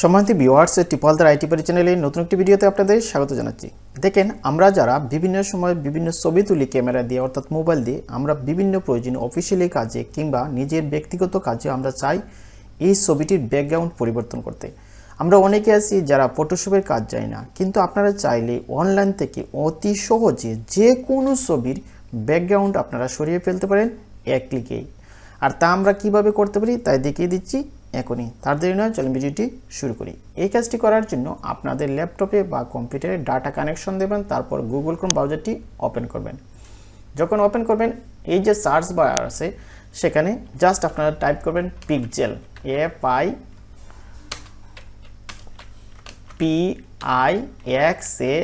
সম্মানিত viewers টিপলদার IT পরি চ্যানেলে নতুন একটি ভিডিওতে আপনাদের স্বাগত জানাচ্ছি। দেখেন, আমরা যারা বিভিন্ন সময় বিভিন্ন ছবি তুলি ক্যামেরা দিয়ে, অর্থাৎ মোবাইল দিয়ে, আমরা বিভিন্ন প্রয়োজনীয় অফিসিয়ালি কাজে কিংবা নিজের ব্যক্তিগত কাজে আমরা চাই এই ছবিটির ব্যাকগ্রাউন্ড পরিবর্তন করতে। আমরা অনেকে আছি যারা ফটোশপের কাজ যায় না, কিন্তু আপনারা চাইলে অনলাইন থেকে অতি সহজে যে কোনো ছবির ব্যাকগ্রাউন্ড আপনারা সরিয়ে ফেলতে পারেন এক ক্লিকেই আর তা আমরা কীভাবে করতে পারি, তাই দেখিয়ে দিচ্ছি। এখনই। তার দেরি নয়, চলুন ভিডিওটি শুরু করি। এই কাজটি করার জন্য আপনাদের ল্যাপটপে বা কম্পিউটারে ডাটা কানেকশন দেবেন, তারপর গুগল ক্রোম ব্রাউজারটি ওপেন করবেন। যখন ওপেন করবেন, এই যে সার্চ বার আছে, সেখানে জাস্ট আপনারা টাইপ করবেন pixel F I P I X A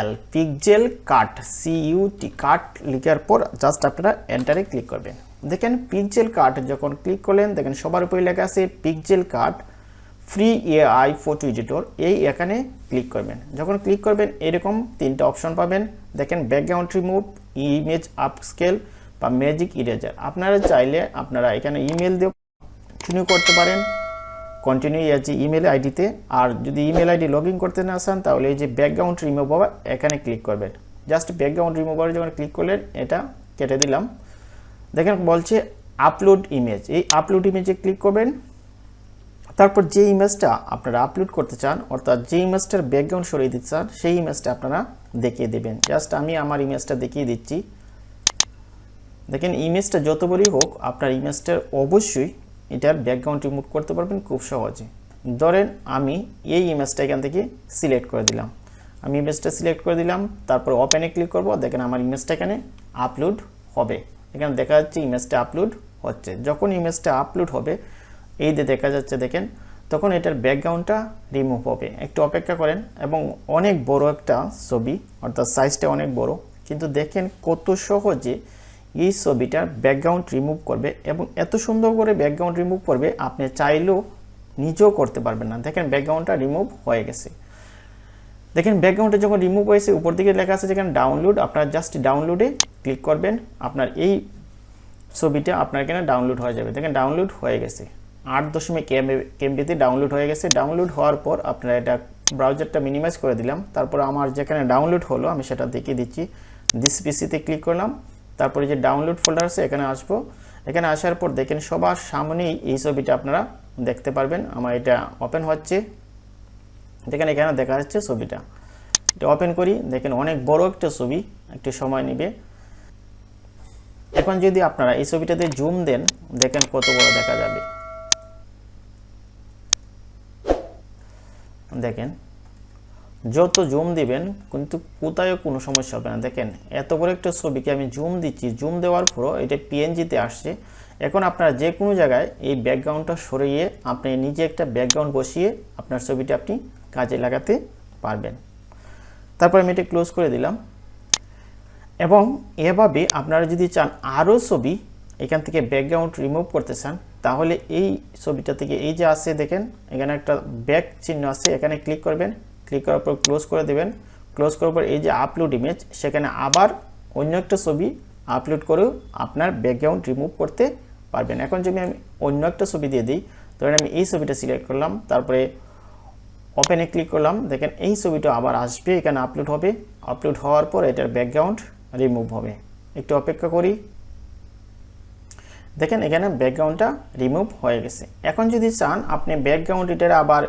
L pixel cut C U T cut লিখার পর জাস্ট আপনারা এন্টারে ক্লিক করবেন। দেখেন পিকজেল কাট যখন ক্লিক করলেন, দেখেন সবার উপরে লেখা আছে pixel cut free AI photo editor এই এখানে ক্লিক করবেন। যখন ক্লিক করবেন, এরকম তিনটা অপশন পাবেন। দেখেন ব্যাকগ্রাউন্ড রিমুভ ইমেজ আপস্কেল বা ম্যাজিক ইরেজার আপনারা চাইলে আপনারা এখানে ইমেল দিয়ে কন্টিনিউ করতে পারেন। কন্টিনিউ আছে ইমেল আইডিতে আর যদি ইমেল আইডি লগ করতে না চান, তাহলে এই যে ব্যাকগ্রাউন্ড রিমুভ হওয়া এখানে ক্লিক করবেন। জাস্ট ব্যাকগ্রাউন্ড রিমুভারে যখন ক্লিক করলেন, এটা কেটে দিলাম। দেখেন বলছে আপলোড ইমেজ এই আপলোড ইমেজে ক্লিক করবেন। তারপর যে ইমেজটা আপনারা আপলোড করতে চান, অর্থাৎ যে ইমেজটার ব্যাকগ্রাউন্ড সরিয়ে দিতে চান, সেই ইমেজটা আপনারা দেখিয়ে দেবেন। জাস্ট আমি আমার ইমেজটা দেখিয়ে দিচ্ছি। দেখেন ইমেজটা যত বড়ই হোক, আপনার ইমেজটার অবশ্যই এটার ব্যাকগ্রাউন্ড রিমুভ করতে পারবেন খুব সহজে। ধরেন আমি এই ইমেজটা এখান থেকে সিলেক্ট করে দিলাম। আমি ইমেজটা সিলেক্ট করে দিলাম, তারপর ওপেনে ক্লিক করব, দেখেন আমার ইমেজটা এখানে আপলোড হবে। এখানে দেখা যাচ্ছে ইমেজটা আপলোড হচ্ছে। যখন ইমেজটা আপলোড হবে, এই যে দেখা যাচ্ছে দেখেন, তখন এটার ব্যাকগ্রাউন্ডটা রিমুভ হবে। একটু অপেক্ষা করেন, এবং অনেক বড় একটা ছবি, অর্থাৎ সাইজটা অনেক বড়। কিন্তু দেখেন কত সহজে এই ছবিটার ব্যাকগ্রাউন্ড রিমুভ করবে এবং এত সুন্দর করে ব্যাকগ্রাউন্ড রিমুভ করবে, আপনি চাইলেও নিজেও করতে পারবেন না। দেখেন ব্যাকগ্রাউন্ডটা রিমুভ হয়ে গেছে। দেখেন ব্যাকগ্রাউন্ডে যখন রিমুভ হয়েছে, উপর দিকে লেখা আছে যেখানে ডাউনলোড আপনার জাস্ট ডাউনলোডে ক্লিক করবেন, আপনার এই ছবিটা আপনার এখানে ডাউনলোড হয়ে যাবে। দেখেন ডাউনলোড হয়ে গেছে। আট দশমিক কেমবিতে ডাউনলোড হয়ে গেছে। ডাউনলোড হওয়ার পর আপনার এটা ব্রাউজারটা মিনিমাইজ করে দিলাম। তারপর আমার যেখানে ডাউনলোড হলো, আমি সেটা দেখিয়ে দিচ্ছি। দিস পিসিতে ক্লিক করলাম। তারপরে যে ডাউনলোড ফোল্ডার আছে, এখানে আসব। এখানে আসার পর দেখেন সবার সামনেই এই ছবিটা আপনারা দেখতে পারবেন। আমার এটা ওপেন হচ্ছে। দেখেন এখানে দেখা যাচ্ছে ছবিটা। এটা ওপেন করি, দেখেন অনেক বড় একটা ছবি, একটু সময় নেবে। এখন যদি আপনারা এই ছবিটাতে জুম দেন, দেখেন কত বড় দেখা যাবে। দেখেন যত জুম দিবেন, কিন্তু কোথায়ও কোনো সমস্যা হবে না। দেখেন, এত বড় একটা ছবিকে আমি জুম দিচ্ছি। জুম দেওয়ার পরও এটা পিএনজিতে আসছে। এখন আপনারা যে কোনো জায়গায় এই ব্যাকগ্রাউন্ডটা সরিয়ে আপনি নিজে একটা ব্যাকগ্রাউন্ড বসিয়ে আপনার ছবিটা আপনি কাজে লাগাতে পারবেন। তারপর আমি এটা ক্লোজ করে দিলাম। এবং এভাবে আপনারা যদি চান আরও ছবি এখান থেকে ব্যাকগ্রাউন্ড রিমুভ করতে চান, তাহলে এই ছবিটা থেকে এই যে আছে, দেখেন, এখানে একটা ব্যাক চিহ্ন আছে। এখানে ক্লিক করবেন। ক্লিক করার পর ক্লোজ করে দেবেন। ক্লোজ করার পর এই যে আপলোড ইমেজ সেখানে আবার অন্য একটা ছবি আপলোড করেও আপনার ব্যাকগ্রাউন্ড রিমুভ করতে পারবেন। এখন যদি আমি অন্য একটা ছবি দিয়ে দিই, ধরেন আমি এই ছবিটা সিলেক্ট করলাম, তারপরে ওপেনে ক্লিক করলাম, দেখেন এই ছবিটা আবার আসবে, এখানে আপলোড হবে। আপলোড হওয়ার পর এটার ব্যাকগ্রাউন্ড রিমুভ হবে। একটু অপেক্ষা করি। দেখেন এখানে ব্যাকগ্রাউন্ডটা রিমুভ হয়ে গেছে। এখন যদি চান, আপনি ব্যাকগ্রাউন্ড এটার আবার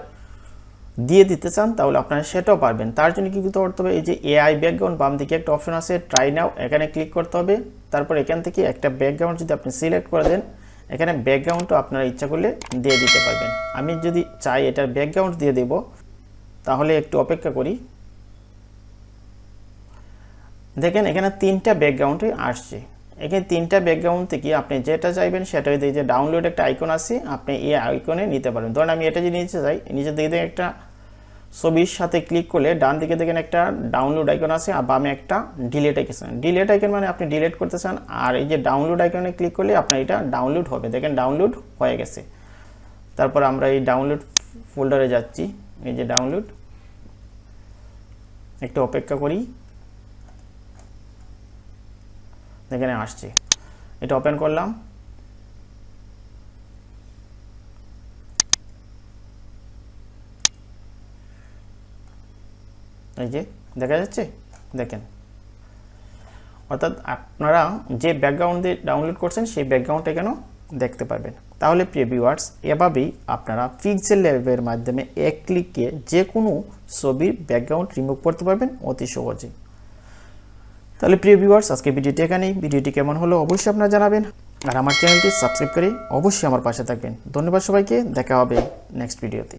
দিয়ে দিতে চান, তাহলে আপনারা সেটাও পারবেন। তার জন্য কী করতে হবে, এই যে এআই ব্যাকগ্রাউন্ড বাম দিকে একটা অপশন আছে ট্রাই নাও এখানে ক্লিক করতে হবে। তারপর এখান থেকে একটা ব্যাকগ্রাউন্ড যদি আপনি সিলেক্ট করে দেন, এখানে ব্যাকগ্রাউন্ডও আপনারা ইচ্ছা করলে দিয়ে দিতে পারবেন। আমি যদি চাই এটার ব্যাকগ্রাউন্ড দিয়ে দেব, তাহলে একটু অপেক্ষা করি। দেখেন, এখানে তিনটা ব্যাকগ্রাউন্ডে আসছে। এখানে তিনটা ব্যাকগ্রাউন্ড থেকে আপনি যেটা চাইবেন সেটা হইতে যে ডাউনলোড একটা আইকন আছে, আপনি এই আইকনে নিতে পারবেন ধরুন আমি এটা যদি নিতে চাই, নিচের দিকে একটা ছবির সাথে ক্লিক করলে ডান দিকে দেখেন একটা ডাউনলোড আইকন আছে, আর বামে একটা ডিলেট আইকন ডিলেট আইকন মানে আপনি ডিলেট করতে চান, আর এই যে ডাউনলোড আইকনে ক্লিক করলে আপনার এটা ডাউনলোড হবে। দেখেন ডাউনলোড হয়ে গেছে। তারপর আমরা এই ডাউনলোড ফোল্ডারে যাচ্ছি। এই যে ডাউনলোড একটু অপেক্ষা করি। এখানে আসছে। এটা ওপেন করলাম। এই যে, দেখা যাচ্ছে? দেখেন। অর্থাৎ আপনারা যে ব্যাকগ্রাউন্ড দিয়ে ডাউনলোড করছেন, সেই ব্যাকগ্রাউন্ড এখানেও দেখতে পারবেন? তাহলে প্রিয় ভিউয়ার্স এভাবেই আপনারা পিক্সেল ল্যাবের মাধ্যমে এক ক্লিকে যে কোনো ছবির ব্যাকগ্রাউন্ড রিমুভ করতে পারবেন অতি সহজে তাহলে প্রিয় ভিউয়ার্স আজকে ভিডিওটি এখানেই। ভিডিওটি কেমন হলো অবশ্যই আপনারা জানাবেন। আর আমার চ্যানেলটি সাবস্ক্রাইব করে অবশ্যই আমার পাশে থাকবেন। ধন্যবাদ সবাইকে। দেখা হবে নেক্সট ভিডিওতে